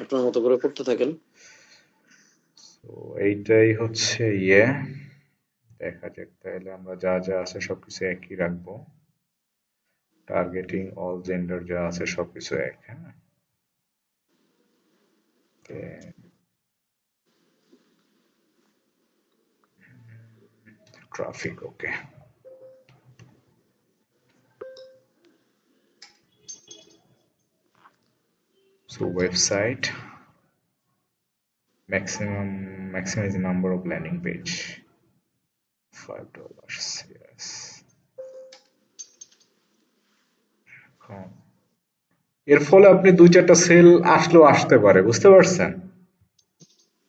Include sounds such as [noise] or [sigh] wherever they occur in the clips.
আপনার মতো করে করতে থাকেন। তো এইটাই হচ্ছে ইয়ে। দেখা যাক, তাহলে আমরা যা যা আছে সবকিছু একই রাখব। টার্গেটিং অল জেন্ডার যা আছে সবকিছু এক হ্যাঁ? Traffic okay so website maximum maximize the number of landing page. Five dollars yes. এর ফলে আপনি দুই চারটা সেল আসলেও আসতে পারে বুঝতে পারছেন?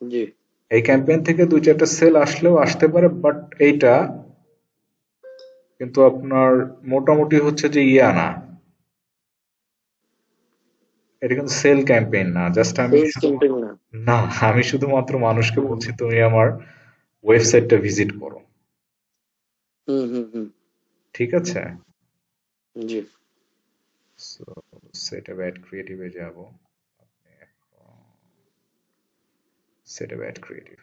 জি। এই ক্যাম্পেইন থেকে দুই চারটা সেল আসলেও আসতে পারে বাট এইটা কিন্তু আপনার মোটামুটি হচ্ছে যে ইয়া না। এটা কিন্তু সেল ক্যাম্পেইন না জাস্ট আমি না। আমি শুধুমাত্র মানুষকে বলছি তুমি আমার ওয়েবসাইটটা ভিজিট করো। হুম হুম হুম। ঠিক আছে? জি। সো সেটা অ্যাড ক্রিয়েটিভে যাব। আপনি সেটা অ্যাড ক্রিয়েটিভ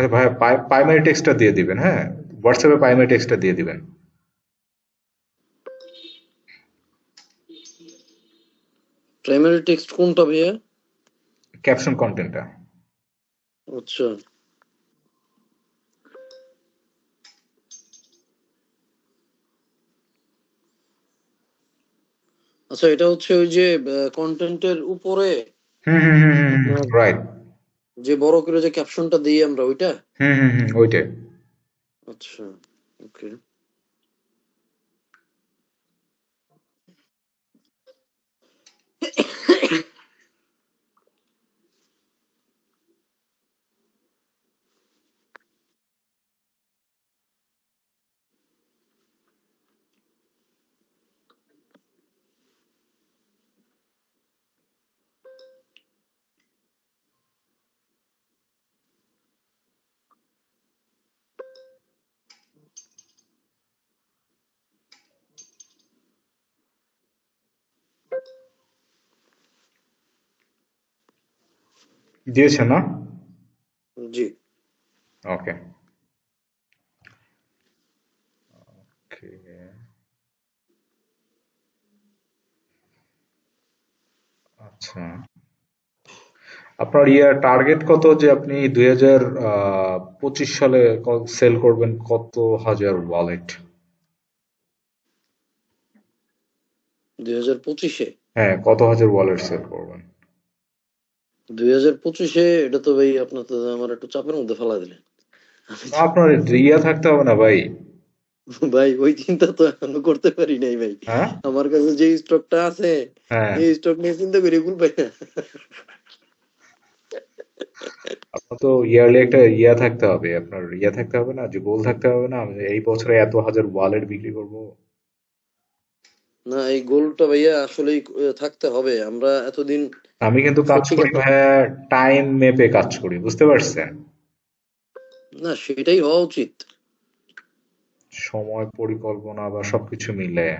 আচ্ছা ভাই প্রাইমারি টেক্সটটা দিয়ে দিবেন হ্যাঁ? হোয়াটসঅ্যাপে প্রাইমারি টেক্সটটা দিয়ে দিবেন। প্রাইমারি টেক্সট কোনটা ভাইয়া? ক্যাপশন কন্টেন্টটা আচ্ছা। আচ্ছা এটা হচ্ছে ওই যে কন্টেন্টের উপরে? হুম হুম হুম রাইট যে বড় করে যে ক্যাপশনটা দিই আমরা ওইটা? হুম হুম হুম ওইটাই। আচ্ছা ওকে দিয়েছে না? জি। ওকে আচ্ছা। আপনার ইয়ার টার্গেট কত যে আপনি দুই হাজার পঁচিশ সালে সেল করবেন কত হাজার ওয়ালেট দুই হাজার পঁচিশে? হ্যাঁ কত হাজার ওয়ালেট সেল করবেন? দুই হাজার পঁচিশে এটা তো ভাই আপনার তো আমার একটু চাপের মধ্যে ফেলা দিলেন। আপনার ইয়া থাকতে হবে না ভাই। ভাই ওই চিন্তা তো এখনও করতে পারি নাই ভাই। হ্যাঁ? আমার কাছে যে স্টকটা আছে হ্যাঁ। এই স্টক নিয়ে চিন্তা করি ভুল পাই না। আপনার তো ইয়ারলি একটা ইয়া থাকতে হবে। আপনার ইয়া থাকতে হবে না যে গোল থাকতে হবে না। এই বছরে এত হাজার ওয়ালেট বিক্রি করব। না এই গোলটা ভাইয়া আসলেই থাকতে হবে। আমরা এতদিন আমি কিন্তু কাজ করি ভাইয়া টাইম মেপে কাজ করি বুঝতে পারছেন? না সেটাই হওয়া উচিত। সময় পরিকল্পনা বা সবকিছু মিলে।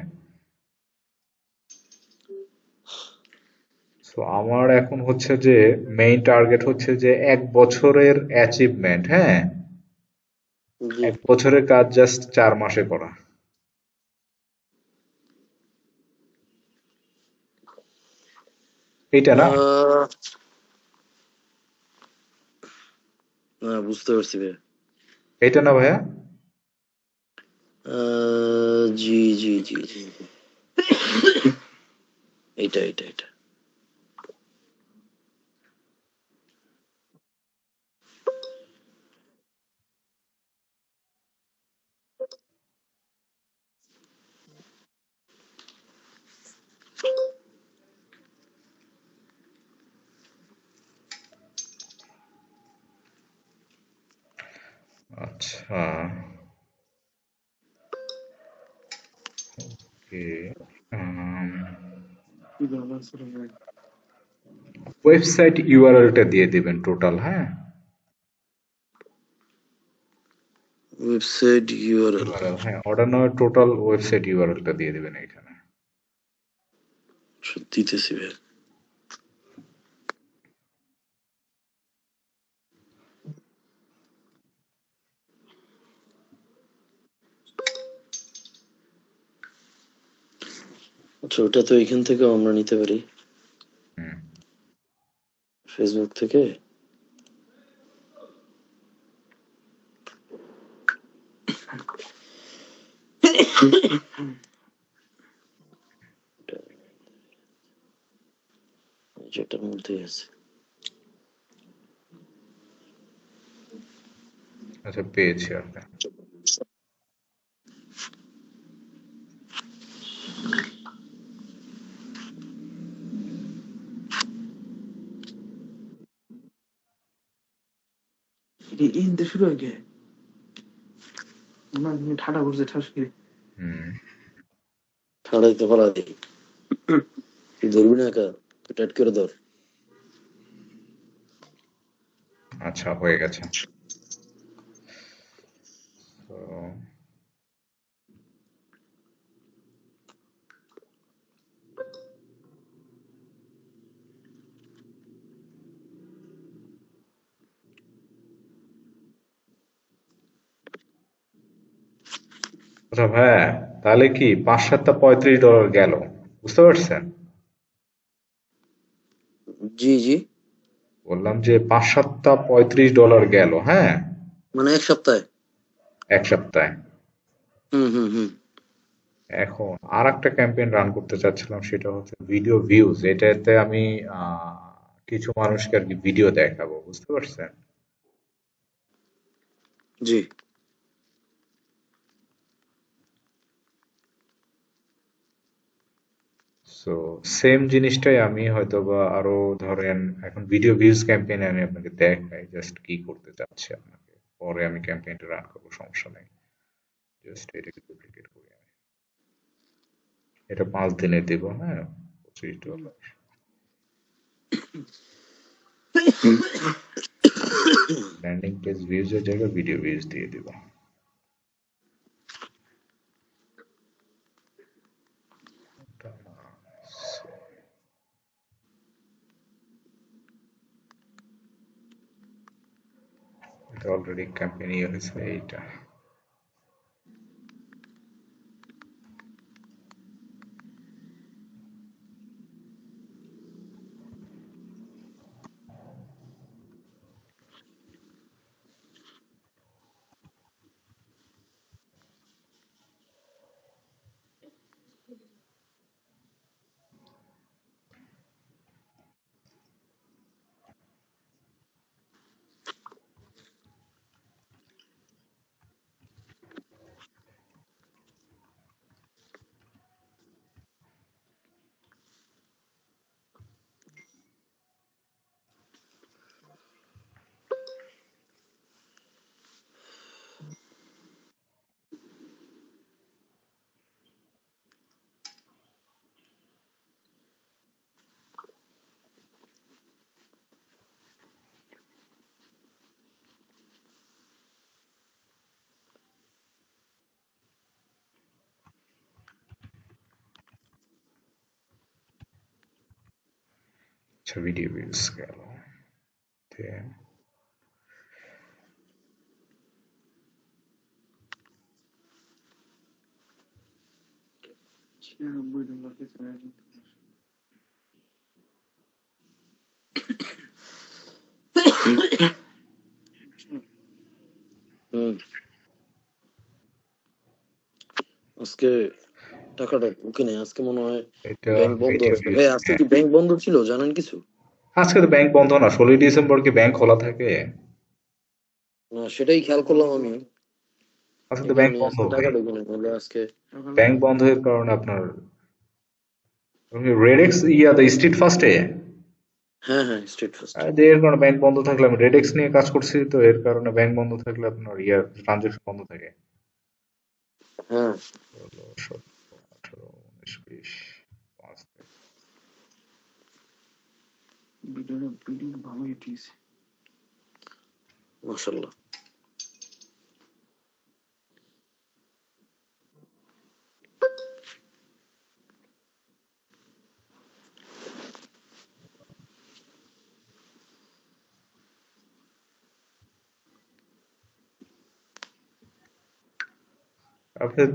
সো আমার এখন হচ্ছে যে মেইন টার্গেট হচ্ছে যে এক বছরের অ্যাচিভমেন্ট হ্যাঁ? এক বছরের কাজ জাস্ট চার মাসে করা। এইটা না না বুঝতে পারছি ভাইয়া। এইটা না ভাইয়া? আহ, জি জি জি জি। এইটা এইটা এটা আচ্ছা ওকে ওয়েবসাইট ইউআরএলটা দিয়ে দিবেন টোটাল হ্যাঁ ওয়েবসাইট ইউআরএল URL, হ্যাঁ অর্ডার নামের টোটাল ওয়েবসাইট ইউআরএলটা দিয়ে দিবেন এখানে। দিতেছি ভাই। আচ্ছা ওটা তো এখান থেকে আমরা নিতে পারি। ফেসবুক থেকে? যেটার মধ্যে আছে। আচ্ছা পেয়েছি আপনার। ইনতে শুরু হয়ে গে না ঠাডা করছে ঠাস করে। হুম। ঠাড়া দিতে পারা দিই তুই ধরবি না একা? টাইট করে ধর। আচ্ছা হয়ে গেছে তো আচ্ছা ভাইয়া তাহলে কি পাঁচ সাতটা পঁয়ত্রিশ ডলার গেল? বুঝতে পারছেন? জি জি। বললাম যে পাঁচ সাতটা পঁয়ত্রিশ ডলার গেল হ্যাঁ? মানে এক সপ্তাহে? এক সপ্তাহে। হুম হুম হুম। এখন আর একটা ক্যাম্পেইন রান করতে চাচ্ছিলাম সেটা হচ্ছে ভিডিও ভিউজ এটাতে আমি কিছু মানুষকে আর কি ভিডিও দেখাবো বুঝতে পারছেন? জি। সো সেম জিনিসটাই আমি হয়তো বা আরও ধরেন, এখন ভিডিও ভিউজ ক্যাম্পেইন আমি আপনাকে দেখাই জাস্ট কি করতে চাচ্ছি আপনাকে। পরে আমি ক্যাম্পেইনটা রান করব, সমস্যা নেই। জাস্ট এটাকে ডুপ্লিকেট করি আমি। এটা পাঁচ দিনে দেবো হ্যাঁ পঁচিশ ডলার ল্যান্ডিং পেজ ভিউজের জায়গায় ভিডিও ভিউজ দিয়ে দিব। এটা অলরেডি ক্যাম্পেইন ইয়ে হয়েছে এইটা আচ্ছা ভিডিও ভিউজ গেল Then ছিয়ানব্বই ডলার কে চার হুম আজকে টাকাটা ওকে নেই। আজকে মনে হয় ব্যাংক বন্ধ ভাই আজকে কি ব্যাংক বন্ধ ছিল? জানেন কিছু? আজকে তো ব্যাংক বন্ধ না ষোলোই ডিসেম্বর কি ব্যাংক খোলা থাকে? না সেটাই খেয়াল করলাম আমি। আজকে তো ব্যাংক বন্ধ। আজকে ভাই টাকা ঢুকে নেই আজকে সকালে ব্যাংক বন্ধের কারণে আপনার রেডেক্স ইয়া দ্য স্ট্রিট ফার্স্টে হ্যাঁ হ্যাঁ স্ট্রিট ফার্স্ট এর কারণে ব্যাংক বন্ধ থাকলে আমি রেডেক্স নিয়ে কাজ করছি তো এর কারণে ব্যাংক বন্ধ থাকলে আপনার ইয়ার ট্রানজেকশন বন্ধ থাকে। হ্যাঁ। ষোলো সতেরো আঠারো উনিশ বিশ পাঁচ ভিডিওটা ভিডিও ভালো এটিছে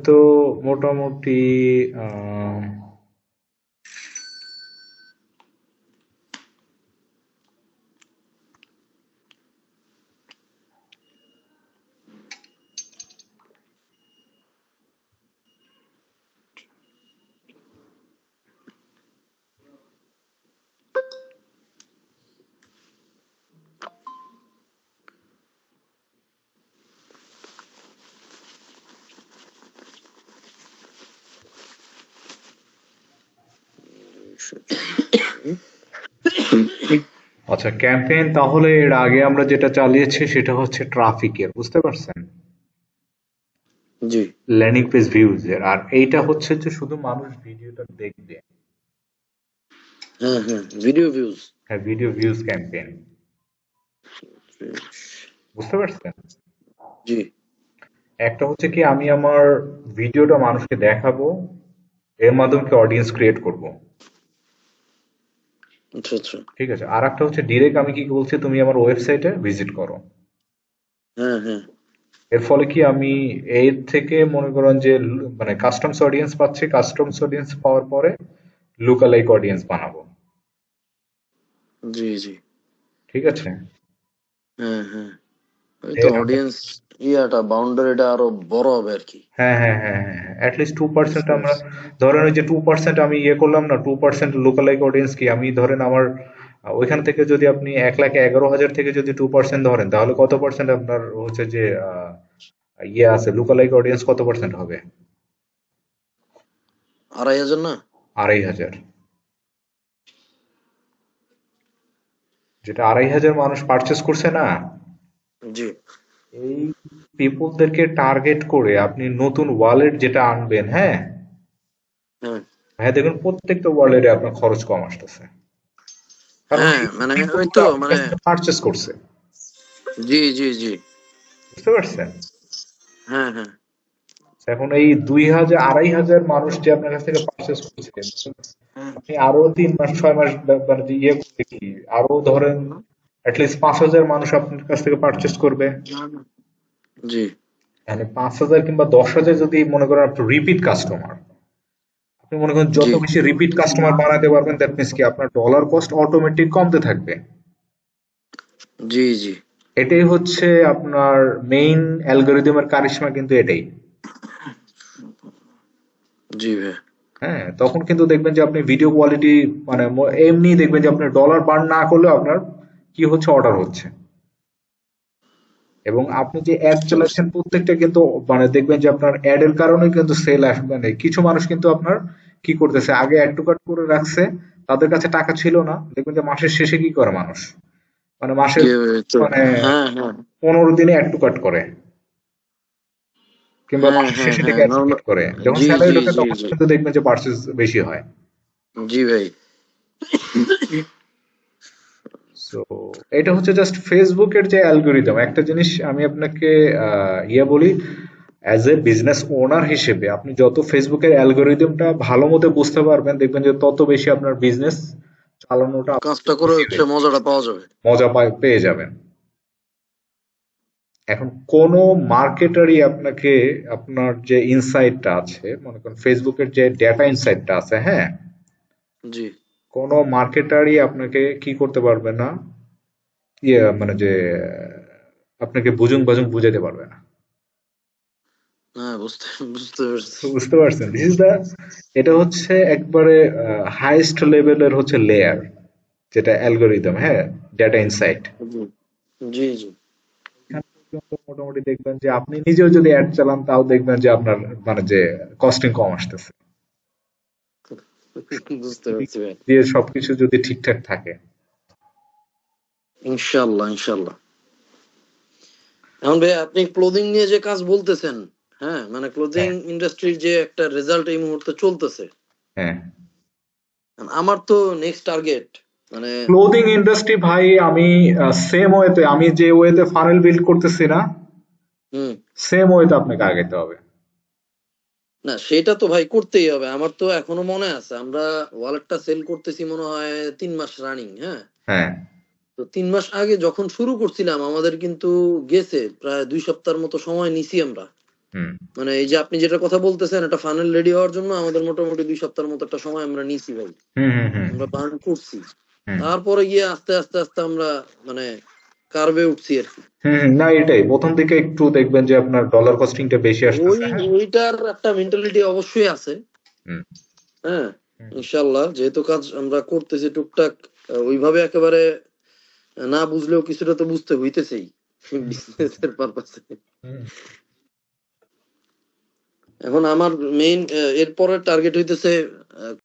তো মোটামুটি [coughs] আচ্ছা ক্যাম্পেইন তাহলে এর আগে আমরা যেটা চালিয়েছি সেটা হচ্ছে ট্রাফিকের বুঝতে পারছেন? জি। ল্যান্ডিং পেজ ভিউজ এর আর এইটা হচ্ছে যে শুধু মানুষ ভিডিওটা দেখবে। হ্যাঁ হ্যাঁ ভিডিও ভিউজ হ্যাঁ ভিডিও ভিউজ ক্যাম্পেইন বুঝতে পারছেন? জি। একটা হচ্ছে কি আমি আমার ভিডিওটা মানুষকে দেখাবো এর মাধ্যমে কি অডিয়েন্স ক্রিয়েট করব। আচ্ছা আচ্ছা ঠিক আছে। আর একটা হচ্ছে ডিরেক্ট আমি কি বলছি তুমি আমার ওয়েবসাইটে ভিজিট করো। হ্যাঁ হ্যাঁ। এর ফলে কি আমি এর থেকে মনে করেন যে মানে কাস্টমস অডিয়েন্স পাচ্ছি কাস্টমস অডিয়েন্স পাওয়ার পরে লোকালাইক অডিয়েন্স বানাবো। জি জি। ঠিক আছে? হ্যাঁ হ্যাঁ। তো অডিয়েন্স ইয়াটা বাউন্ডারিটা আরও বড় হবে আর কি। হ্যাঁ হ্যাঁ হ্যাঁ হ্যাঁ অ্যাটলিস্ট টু পার্সেন্ট আমরা ধরেন ওই যে টু পার্সেন্ট আমি ইয়ে করলাম না টু পার্সেন্ট লোকালাইক অডিয়েন্স কি? আমি ধরেন আমার ওইখান থেকে যদি আপনি এক লাখ এগারো হাজার থেকে যদি টু পার্সেন্ট ধরেন তাহলে কত পার্সেন্ট আপনার হচ্ছে যে ইয়ে আছে? লোকালাইক অডিয়েন্স কত পার্সেন্ট হবে? আড়াই হাজার না? আড়াই হাজার। যেটা আড়াই হাজার মানুষ পারচেস করছে না জি। এই পিপলদেরকে টার্গেট করে আপনি নতুন ওয়ালেট যেটা আনবেন হ্যাঁ? হ্যাঁ। হ্যাঁ দেখুন প্রত্যেকটা ওয়ালেটে আপনার খরচ কম আসতেছে। হ্যাঁ মানে ওই তো মানে পারচেস করছে। জি জি জি। বুঝতে পারছেন? হ্যাঁ হ্যাঁ। এখন এই দুই হাজার আড়াই হাজার মানুষ যে আপনার কাছ থেকে পারচেস করছে আপনি আরও তিন মাস ছয় মাস ব্যাপার ইয়ে করতে কি আরও ধরেন অ্যাটলিস্ট পাঁচ হাজার মানুষ আপনার কাছ থেকে পারচেস করবে। জি। মানে পাঁচ হাজার কিংবা দশ হাজার যদি মনে করেন আপনি রিপিট কাস্টমার আপনি মনে করেন যত বেশি রিপিট কাস্টমার বানাতে পারবেন দ্যাট মিনস কি আপনার ডলার কস্ট অটোমেটিক কমতে থাকবে। জি জি। এটাই হচ্ছে আপনার মেইন অ্যালগোরিদমের কারিশমা কিন্তু এটাই। জি ভাই। হ্যাঁ তখন কিন্তু দেখবেন যে আপনি ভিডিও কোয়ালিটি মানে এমনি দেখবেন যে আপনি ডলার বার্ন না করলেও আপনার কি হচ্ছে? অর্ডার হচ্ছে। এবং আপনি যে অ্যাড চালাচ্ছেন প্রত্যেকটা কিন্তু মানে দেখবেন যে আপনার অ্যাড এর কারণে কিন্তু সেল আসবে মানে কিছু মানুষ কিন্তু আপনার কি করতেছে? আগে অ্যাড টু কাট করে রাখছে তাদের কাছে টাকা ছিল না। দেখবেন যে মাসের শেষে কি করে মানুষ? মানে মাসের তো মানে হ্যাঁ হ্যাঁ। পনেরো দিনে অ্যাড টু কাট করে। কিংবা হ্যাঁ, মাসের শেষে থেকে অ্যাড টু কাট করে। যখন স্যালারি ঢোকে তখন কিন্তু দেখবেন যে পার্সেস বেশি হয়। জি ভাই। সো এটা হচ্ছে জাস্ট ফেসবুকের যে অ্যালগোরিদম একটা জিনিস আমি আপনাকে ইয়ে বলি অ্যাজ এ বিজনেস ওনার হিসেবে আপনি যত ফেসবুকের অ্যালগোরিদমটা ভালো মতো বুঝতে পারবেন দেখবেন যে তত বেশি আপনার বিজনেস চালানোটা কাজটা করে হচ্ছে মজাটা পাওয়া যাবে। মজা পেয়ে যাবেন। এখন কোন মার্কেটারই আপনাকে আপনার যে ইনসাইটটা আছে মনে করেন ফেসবুকের যে ডেটা ইনসাইটটা আছে হ্যাঁ? জি। কোন মার্কেটারই আপনাকে কি করতে পারবে না? ইয়ে মানে যে আপনাকে বুজুং বাজুং বুঝাতে পারবে না। বুঝতে পারছেন? দিস ইজ দা এটা হচ্ছে একবারে হাইয়েস্ট লেভেলের হচ্ছে লেয়ার যেটা অ্যালগোরিদম হ্যাঁ? ডেটা ইনসাইট জি জি। জি মোটামুটি দেখবেন যে আপনি নিজেও যদি অ্যাড চালান তাও দেখবেন যে আপনার মানে যে কস্টিং কম আসতেছে। বুঝতে পারছি ভাই। দিয়ে সবকিছু যদি ঠিকঠাক থাকে। ইনশাল্লাহ ইনশাল্লাহ এখন ভাই আপনি ক্লোদিং নিয়ে যে কাজ বলতেছেন হ্যাঁ মানে ক্লোদিং ইন্ডাস্ট্রির যে একটা রেজাল্ট এই মুহূর্তে চলতেছে। হ্যাঁ। আমার তো নেক্সট টার্গেট মানে ক্লোদিং ইন্ডাস্ট্রি ভাই আমি সেম ওয়েতে আমি যে ওয়েতে ফানেল বিল্ড করতেছি না হুম। সেম ওয়েতে আপনাকে আগাইতে হবে। না সেটা তো ভাই করতেই হবে। আমার তো এখনও মনে আছে আমরা ওয়ালেটটা সেল করতেছি মনে হয় তিন মাস রানিং হ্যাঁ? হ্যাঁ। তো তিন মাস আগে যখন শুরু করছিলাম আমাদের কিন্তু গেছে প্রায় দুই সপ্তাহের মতো সময় নিছি আমরা। মানে এই যে আপনি যেটা কথা বলতেছেন একটা ফানেল রেডি হওয়ার জন্য আমাদের মোটামুটি দুই সপ্তাহের মতো একটা সময় আমরা নিছি ভাই। আমরা বার্ন করছি। তারপরে গিয়ে আস্তে আস্তে আস্তে আমরা মানে কার্ভে উঠছি আর কি। হুম না এটাই। প্রথম দিকে একটু দেখবেন যে আপনার ডলার কস্টিংটা বেশি ওই হ্যাঁ ওইটার একটা মেন্টালিটি অবশ্যই আছে। হ্যাঁ হুম। ইনশাল্লাহ যেহেতু কাজ আমরা করতেছি টুকটাক ওইভাবে একেবারে না বুঝলেও কিছুটা তো বুঝতে হইতেছেই বিজনেসের পারপাসে। এখন আমার মেইন এরপরের টার্গেট হইতেছে